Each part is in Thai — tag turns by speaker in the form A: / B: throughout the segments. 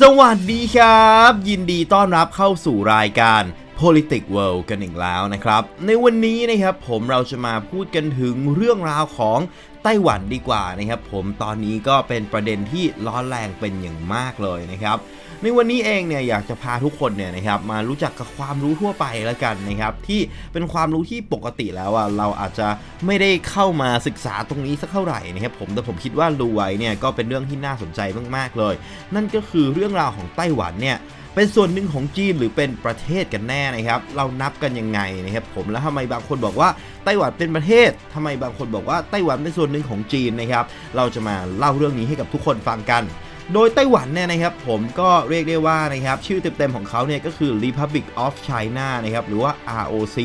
A: สวัสดีครับ ยินดีต้อนรับเข้าสู่รายการ Politics World กันอีกแล้วนะครับ ในวันนี้นะครับผมเราจะมาพูดกันถึงเรื่องราวของไต้หวันดีกว่านะครับ ผมตอนนี้ก็เป็นประเด็นที่ร้อนแรงเป็นอย่างมากเลยนะครับ ในวันนี้เองเนี่ยอยากจะพาทุกคนเนี่ยนะครับมารู้จักกับความรู้ทั่วไปแล้วกันนะครับที่เป็นความรู้ที่ปกติแล้วอะเราอาจจะไม่ได้เข้ามาศึกษาตรงนี้สักเท่าไหร่นะครับผมแต่ผมคิดว่ารู้ไว้เนี่ยก็เป็นเรื่องที่น่าสนใจมากๆเลย นั่นก็คือเรื่องราวของไต้หวันเนี่ยเป็นส่วนหนึ่งของจีนหรือเป็นประเทศกันแน่นะครับ เรานับกันยังไงนะครับผมแล้วทำไมบางคนบอกว่าไต้หวันเป็นประเทศทำไมบางคนบอกว่าไต้หวันเป็นส่วนหนึ่งของจีนนะครับ เราจะมาเล่าเรื่องนี้ให้กับทุกคนฟังกัน โดยไต้หวันเนี่ยนะครับผมก็เรียกได้ว่านะครับชื่อเต็มๆของเขาเนี่ยก็คือ Republic of China นะครับหรือว่า ROC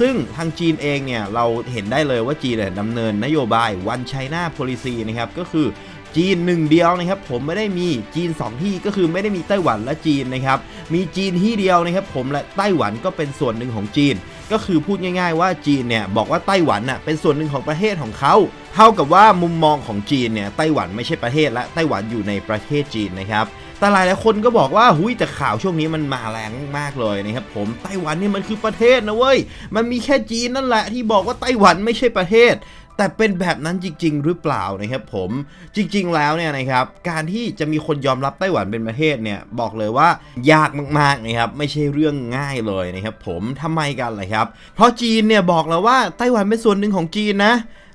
A: ซึ่งทางจีนเองเนี่ยเราเห็นได้เลยว่าจีนเนี่ยดำเนินนโยบาย One China Policy นะครับก็คือ จีนหนึ่งเดียวนะครับผมไม่ได้มีจีน 2 ที่ก็คือไม่ได้มีไต้หวันและจีนนะครับมีจีนที่เดียวนะครับผมและไต้หวันก็เป็นส่วนหนึ่งของจีน ก็คือพูดง่ายๆว่าจีนเนี่ยบอกว่าไต้หวันน่ะเป็นส่วนหนึ่งของประเทศของเขาเท่ากับว่ามุมมองของจีนเนี่ยไต้หวันไม่ใช่ประเทศและไต้หวันอยู่ในประเทศจีนนะครับแต่หลายหลายๆคนก็บอกว่าหุยแต่ข่าวช่วงนี้มันมาแรงมากเลยนะครับผมไต้หวันเนี่ยมันคือประเทศนะเว้ยมันมีแค่จีนนั่นแหละที่บอกว่าไต้หวันไม่ใช่ประเทศ แต่เป็นแบบนั้นจริง ๆ หรือเปล่านะครับผมจริง ๆ แล้วเนี่ยนะครับการที่จะมีคนยอมรับไต้หวันเป็นประเทศเนี่ยบอกเลยว่ายากมากๆนะครับไม่ใช่เรื่องง่ายเลยนะครับผมทำไมกันล่ะครับ เพราะจีนเนี่ยบอกแล้วว่าไต้หวันเป็นส่วนหนึ่งของจีนนะ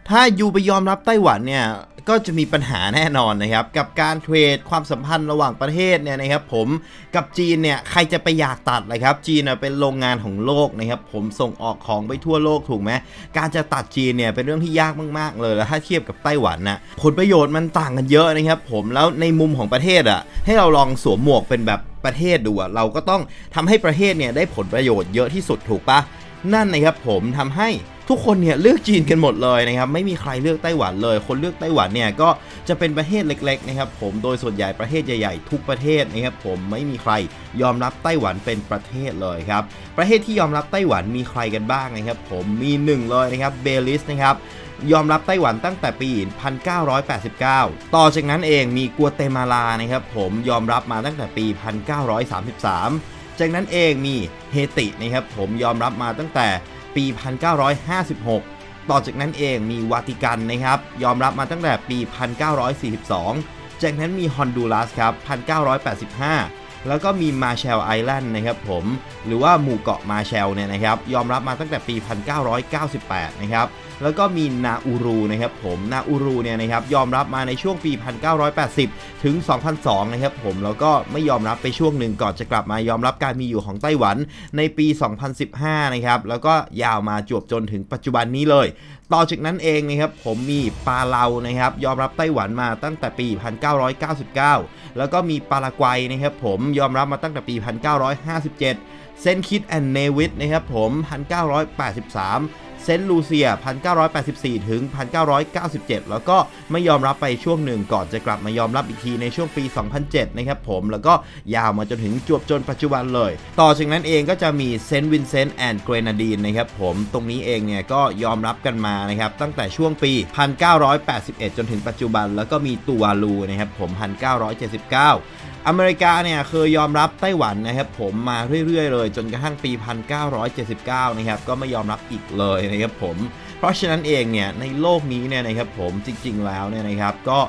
A: ถ้ายูไปยอมรับไต้หวันเนี่ย ก็จะมีปัญหาแน่นอนนะครับ กับการเทรดความสัมพันธ์ระหว่างประเทศเนี่ยนะครับผมกับจีนเนี่ยใครจะไปอยากตัดเลยครับ จีนน่ะเป็นโรงงานของโลกนะครับผมส่งออกของไปทั่วโลกถูกไหมการจะตัดจีนเนี่ยเป็นเรื่องที่ยากมาก ๆ เลยแล้วถ้าเทียบกับไต้หวันน่ะผลประโยชน์มันต่างกันเยอะนะครับผมแล้วในมุมของประเทศอะให้เราลองสวมหมวกเป็นแบบประเทศดูอะเราก็ต้องทำให้ประเทศเนี่ยได้ผลประโยชน์เยอะที่สุดถูกปะนั่นนะครับผมทำให้ ทุกคนเนี่ยเลือกจีนกันหมดเลยนะครับไม่มีใครเลือกไต้หวันเลย คนเลือกไต้หวันเนี่ยก็จะเป็นประเทศเล็กๆนะครับผมโดยส่วนใหญ่ประเทศใหญ่ๆ ทุกประเทศนะครับผมไม่มีใครยอมรับไต้หวันเป็นประเทศเลยครับประเทศที่ยอมรับไต้หวันมีใครกันบ้างนะครับผมมีหนึ่งเลยนะครับเบลิสนะครับยอมรับไต้หวันตั้งแต่ปี 1989 ต่อจากนั้นเองมีกัวเตมาลานะครับผมยอมรับมาตั้งแต่ปี 1933 จากนั้นเองมีเฮตินะครับผมยอมรับมาตั้งแต่ ปี 1956 ต่อจากนั้นเองมีวาติกันนะครับ ยอมรับมาตั้งแต่ปี 1942 จากนั้นมีฮอนดูรัสครับ 1985 แล้วก็มีมาแชลไอแลนด์นะครับผม หรือว่าหมู่เกาะมาแชลเนี่ยนะครับ ยอมรับมาตั้งแต่ปี 1998 นะครับ แล้วก็มีนาอูรูนะครับผมนาอูรูเนี่ยนะครับยอมรับมาในช่วงปี 1980 ถึง 2002 นะครับผมแล้วก็ไม่ยอมรับไปช่วงหนึ่งก่อนจะกลับมายอมรับการมีอยู่ของไต้หวันในปี 2015 นะครับแล้วก็ยาวมาจวบจนถึงปัจจุบันนี้เลย ต่อจากนั้นเองนะครับผมมีปาเลานะครับยอมรับไต้หวันมาตั้งแต่ปี 1999 แล้วก็มีปารากวัยนะครับผมยอมรับมาตั้งแต่ปี 1957 เซนคิดแอนเนวิดนะครับผม 1983 เซนต์ลูเซีย 1984 ถึง 1997 แล้วก็ไม่ยอมรับไปช่วงหนึ่งก่อนจะกลับมายอมรับอีกทีในช่วงปี 2007 นะครับผม แล้วก็ยาวมาจนถึงจวบจนปัจจุบันเลย ต่อจากนั้นเองก็จะมีเซนต์วินเซนต์แอนด์เกรนาดีนนะครับผม ตรงนี้เองเนี่ยก็ยอมรับกันมานะครับ ตั้งแต่ช่วงปี 1981 จนถึงปัจจุบัน แล้วก็มีตูวาลูนะครับผม 1979 อเมริกาเนี่ยเคยยอมรับไต้หวันนะครับผมมาเรื่อยๆเลย จนกระทั่งปี 1979 นะครับก็ไม่ยอมรับอีกเลยนะครับผม เพราะฉะนั้นเองเนี่ยในโลกนี้เนี่ยนะครับผมจริงๆแล้วเนี่ยนะครับก็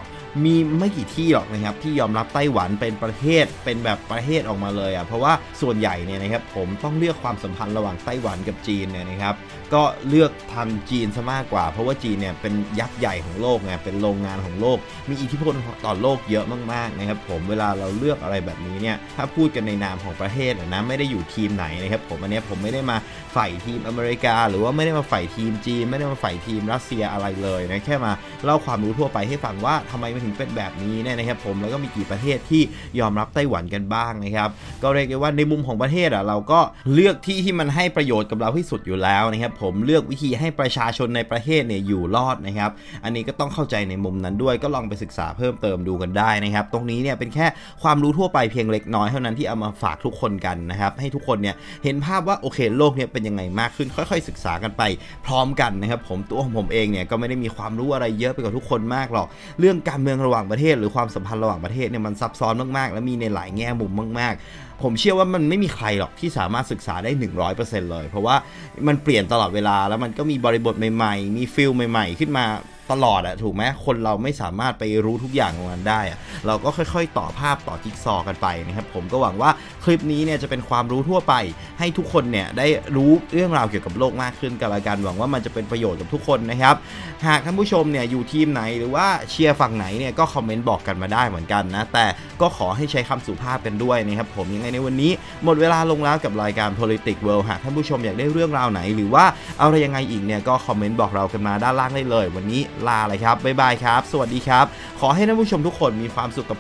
A: มีไม่กี่ที่หรอกนะครับที่ยอมรับไต้หวันเป็นประเทศเป็นแบบประเทศออกมาเลยอะเพราะว่าส่วนใหญ่เนี่ยนะครับผมต้องเลือกความสัมพันธ์ระหว่างไต้หวันกับจีนเนี่ยนะครับก็เลือกทางจีนซะมากกว่า เพราะว่าจีนเนี่ยเป็นยักษ์ใหญ่ของโลกไงเป็นโรงงานของโลก มีอิทธิพลต่อโลกเยอะมากๆนะครับผมเวลาเราเลือกอะไรแบบนี้เนี่ยถ้าพูดกันในนามของประเทศนะไม่ได้อยู่ทีมไหนนะครับผมอันนี้ผมไม่ได้มาฝ่ายทีมอเมริกา หรือว่าไม่ได้มาฝ่ายทีมจีน ไม่ได้มาฝ่ายทีมรัสเซียอะไรเลยนะแค่มาเล่าความรู้ทั่วไปให้ฟังว่าทำไมมันถึงเป็นแบบนี้เนี่ยนะครับผมแล้วก็มีกี่ประเทศที่ยอมรับไต้หวันกันบ้างนะครับก็เรียกได้ว่าในมุมของประเทศอะเราก็เลือกที่ที่มันให้ประโยชน์กับเราที่สุดอยู่แล้วนะครับผมเลือกวิธีให้ประชาชนในประเทศเนี่ยอยู่รอดนะครับอันนี้ก็ต้องเข้าใจในมุมนั้นด้วยก็ลองไปศึกษาเพิ่มเติมดูกันได้นะครับตรงนี้เนี่ยเป็นแค่ความรู้ทั่วไปเพียงเล็กน้อยเท่านั้นที่เอามาฝากทุกคนกันนะครับให้ทุกคนเนี่ยเห็นภาพว่าโอเคโลกเนี่ยเป็นยังไงมากขึ้นค่อย ๆ ศึกษากันไปพร้อมกันนะครับผมตัวของผมเองเนี่ยก็ไม่ได้มีความรู้อะไรเยอะไปกว่าทุกคนมากหรอก เรื่องการมืองระหว่างประเทศ หรือความสัมพันธ์ระหว่างประเทศเนี่ยมันซับซ้อนมากๆ และมีในหลายแง่มุมมาก ๆ ผมเชื่อว่ามันไม่มีใครหรอกที่สามารถศึกษาได้ 100%เลย เพราะว่ามันเปลี่ยนตลอดเวลาแล้วมันก็มีบริบทใหม่ๆ มีฟิลใหม่ ๆ ขึ้นมาตลอดอะถูกไหมคนเราไม่สามารถไปรู้ทุกอย่างของมันได้อะเราก็ค่อย ๆ ต่อภาพต่อจิ๊กซอกันไปนะครับผมก็หวังว่า ลิปนี้เนี่ยจะเป็นความรู้ทั่วไป ให้ทุกคนเนี่ยได้รู้เรื่องราวเกี่ยวกับโลกมากขึ้นกันละกันหวังว่ามันจะเป็นประโยชน์กับทุกคนนะครับ หากท่านผู้ชมเนี่ยอยู่ทีมไหนหรือว่าเชียร์ฝั่งไหนเนี่ยก็คอมเมนต์บอกกันมาได้เหมือนกันนะ แต่ก็ขอให้ใช้คำสุภาพกันด้วยนะครับผมยังไงในวันนี้ หมดเวลาลงแล้วกับรายการ Politics World หากท่านผู้ชมอยากได้เรื่องราวไหน หรือว่าเอาอะไรยังไงอีกเนี่ยก็คอมเมนต์บอกเรากันมาด้านล่างได้เลย วันนี้ลาเลยครับบ๊ายบายครับ สวัสดีครับ ขอให้ท่านผู้ชมทุกคนมีความสุขกับ